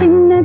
చిన్న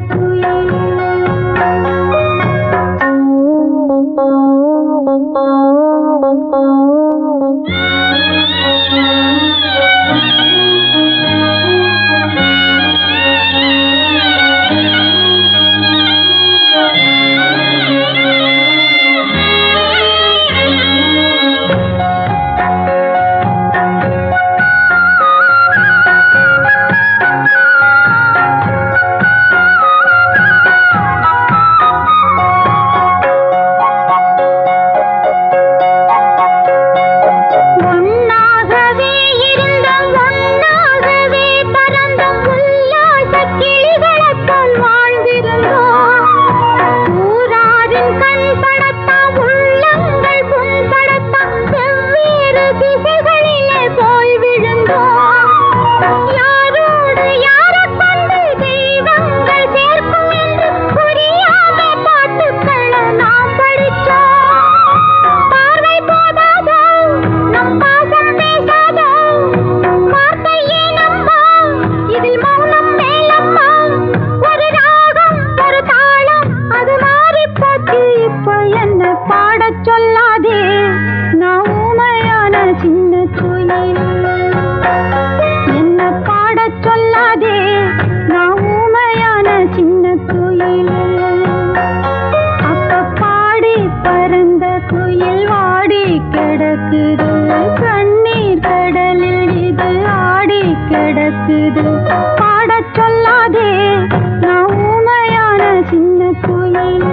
சொல்லாதே நான் ஊமையான சின்ன கோயில்.